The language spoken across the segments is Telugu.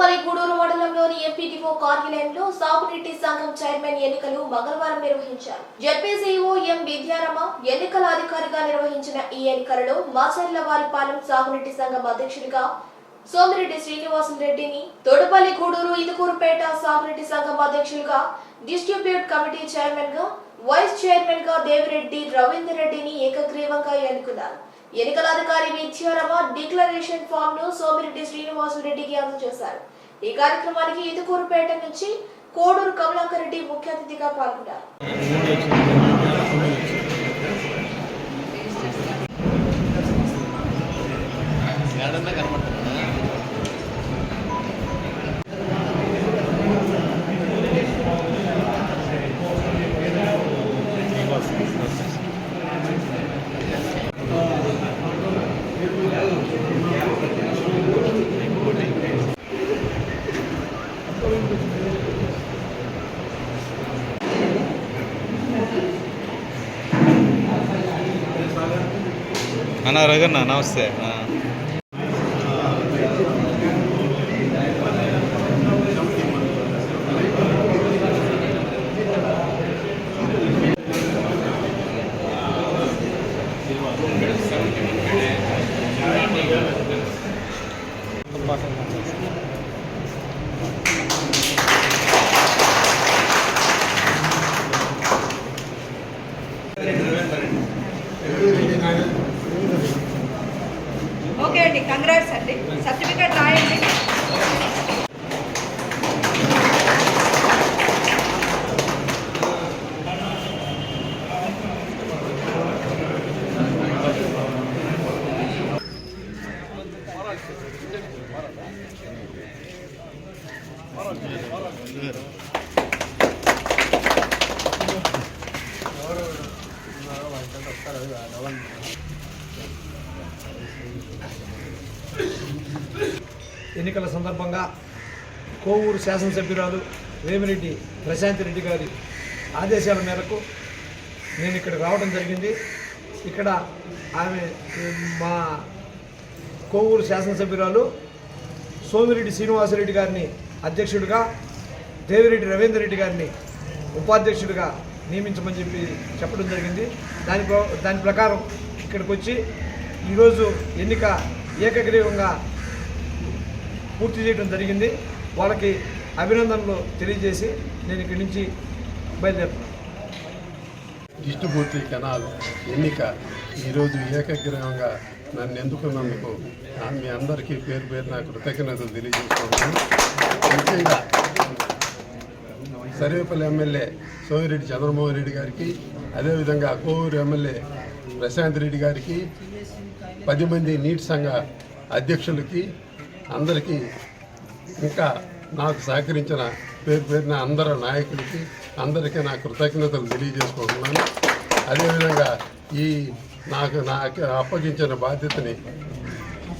తోటపల్లి గూడూరు మండలంలోని ఎంపీటీఓ కార్యాలయంలో సాగునీటి సంఘం చైర్మన్ ఎన్నికలు మంగళవారం నిర్వహించారు. జెడ్పీసీఓ ఎం విద్యారమ ఎన్నికల అధికారిగా నిర్వహించిన ఈ ఎన్నికలలో మాచర్ల వారిపాలెం సాగునీటి సంఘం అధ్యక్షుడిగా సోమిరెడ్డి శ్రీనివాసం రెడ్డిని తోటపల్లి గూడూరు ఇదుకూరుపేట సాగునీటి సంఘం అధ్యక్షులుగా డిస్ట్రిబ్యూట్ కమిటీ చైర్మన్గా వైస్ చైర్మన్గా దేవిరెడ్డి రవీందర్ రెడ్డిని ఏకగ్రీవంగా ఎన్నుకున్నారు. ఎన్నికల అధికారి విద్యారమ డిక్లరేషన్ ఫామ్ను సోమిరెడ్డి శ్రీనివాసులు రెడ్డికి అందజేశారు. ఈ కార్యక్రమానికి ఇదుకూరుపేట నుంచి కోడూరు కమలాకర్ రెడ్డి ముఖ్య అతిథిగా పాల్గొన్నారు. ಅಣ್ಣ ರಘಣ್ಣ ನಮಸ್ತೆ ಹಾಂ Thank you. ఓకే అండి కంగ్రాట్స్ అండి. సర్టిఫికేట్ రాయండి. ఎన్నికల సందర్భంగా కోవూరు శాసనసభ్యురాలు వేమిరెడ్డి ప్రశాంతి రెడ్డి గారి ఆదేశాల మేరకు నేను ఇక్కడ రావడం జరిగింది. ఇక్కడ ఆమె మా కోవూరు శాసనసభ్యురాలు సోమిరెడ్డి శ్రీనివాసరెడ్డి గారిని అధ్యక్షుడిగా దేవిరెడ్డి రవీందర్ రెడ్డి గారిని ఉపాధ్యక్షుడిగా నియమించమని చెప్పి చెప్పడం జరిగింది. దాని ప్ర- దాని ప్రకారం ఇక్కడికి వచ్చి ఈరోజు ఎన్నిక ఏకగ్రీవంగా పూర్తి చేయడం జరిగింది. వాళ్ళకి అభినందనలు తెలియజేసి నేను ఇక్కడి నుంచి బయలుదేరుతున్నాను. డిస్ట్రిబ్యూటరీ కెనాల్ ఎన్నిక ఈరోజు ఏకగ్రీవంగా నన్ను ఎందుకున్నందుకు మీ అందరికీ పేరు పేరు నా కృతజ్ఞతలు తెలియజేస్తున్నాను. ముఖ్యంగా సర్వేపల్లి ఎమ్మెల్యే సోమిరెడ్డి చంద్రమోహన్ రెడ్డి గారికి అదేవిధంగా కోవూరు ఎమ్మెల్యే ప్రశాంత్ రెడ్డి గారికి పది మంది నీటి సంఘ అధ్యక్షులకి అందరికీ ఇంకా నాకు సహకరించిన పేరు పేరున అందరు నాయకులకి అందరికీ నా కృతజ్ఞతలు తెలియజేసుకుంటున్నాను. అదేవిధంగా ఈ నాకు నాకు అప్పగించిన బాధ్యతని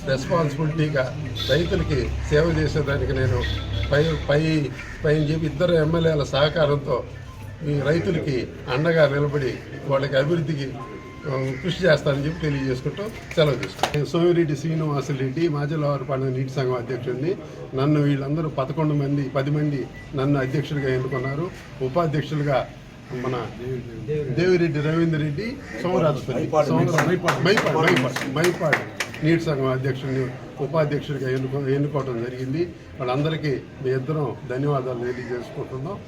రెస్పాన్సిబిలిటీగా రైతులకి సేవ చేసేదానికి నేను పై పై పైన చెప్పి ఇద్దరు ఎమ్మెల్యేల సహకారంతో ఈ రైతులకి అండగా నిలబడి వాళ్ళకి అభివృద్ధికి కృషి చేస్తానని చెప్పి తెలియజేసుకుంటూ సెలవు తీసుకుంటాను సోమిరెడ్డి శ్రీనివాసరెడ్డి మాజలవారిపాలెం నీటి సంఘం అధ్యక్షుడిని. నన్ను వీళ్ళందరూ పదకొండు మంది పది మంది నన్ను అధ్యక్షుడిగా ఎన్నుకున్నారు. ఉపాధ్యక్షులుగా మన దేవిరెడ్డి రవీందర్ రెడ్డి సోమరాజుపల్లి సోమరా- మైపాడు. మైపాడు మైపాడు నీటి సంఘం అధ్యక్షుడిని ఉపాధ్యక్షుడిగా ఎన్నుకో ఎన్నుకోవడం జరిగింది. వాళ్ళందరికీ మీ ఇద్దరం ధన్యవాదాలు తెలియజేసుకుంటున్నాం.